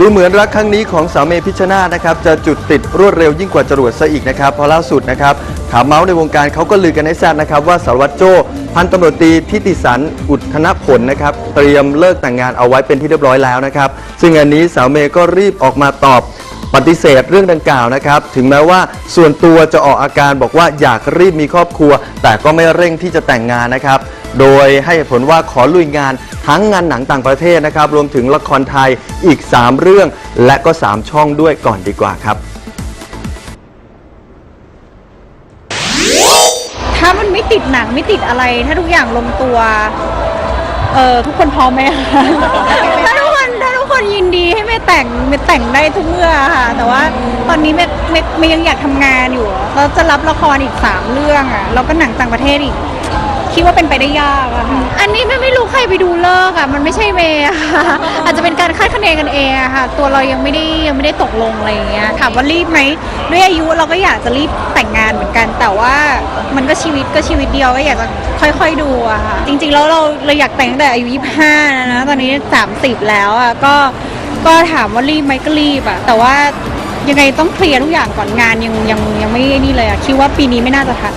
ดูเหมือนรักครั้งนี้ของสาวเมพิชชนาธนะครับจะจุดติดรวดเร็วยิ่งกว่าจรวดซะอีกนะครับเพราะล่าสุดนะครับขาเมาส์ในวงการเขาก็ลือกันให้ทราบนะครับว่าสารวัตรโจ้พันตำรวจตรีทิติสันอุทธนผลนะครับเตรียมเลิกแต่งงานเอาไว้เป็นที่เรียบร้อยแล้วนะครับซึ่งอันนี้สาวเมย์ก็รีบออกมาตอบ ปฏิเสธเรื่องดังกล่าวนะครับ ถึงแม้ว่าส่วนตัวจะออกอาการบอกว่าอยากรีบมีครอบครัว แต่ก็ไม่เร่งที่จะแต่งงานนะครับ โดยให้ผลว่าขอลุยงานทั้งงานหนังต่างประเทศนะครับ รวมถึงละครไทยอีก 3 เรื่อง และก็ 3 ช่องด้วยก่อนดีกว่าครับถ้ามันไม่ติดหนังไม่ติดอะไร ถ้าทุกอย่างลงตัว เออทุกคนพร้อมไหมคะ ถ้าทุกคนถ้าทุกคนยินดีให้ ไม่แต่งไม่แต่งได้ทุกเมื่อค่ะ แต่ว่าตอนนี้ไม่ไม่ไม่ยังอยากทำงานอยู่เราจะรับละครอีกสามเรื่องอะแล้วก็หนังต่างประเทศอีก คิดว่าเป็นไปได้ยากอะค่ะ อันนี้ไม่ไม่รู้ใครไปดูเลิกษ์อะมันไม่ใช่เมย์อะค่ะ อาจจะเป็นการคาดคะเนกันเองอะค่ะ ตัวเรายังไม่ได้ยังไม่ได้ตกลงอะไรอย่างเงี้ย ถามว่ารีบไหมด้วยอายุเราก็อยากจะรีบแต่งงานเหมือนกัน แต่ว่ามันก็ชีวิตก็ชีวิตเดียวก็อยากจะค่อยๆดูอะค่ะ จริงๆแล้วเราเราอยากแต่งตั้งแต่อายุ25นะนะ ตอนนี้ 30 แล้วอะก็ ก็ถามว่ารีบไหมก็รีบอะแต่ว่ายังไงต้องเคลียร์ทุกอย่างก่อนงานยังยังยังไม่นี่เลยอะคิดว่าปีนี้ไม่น่าจะทัน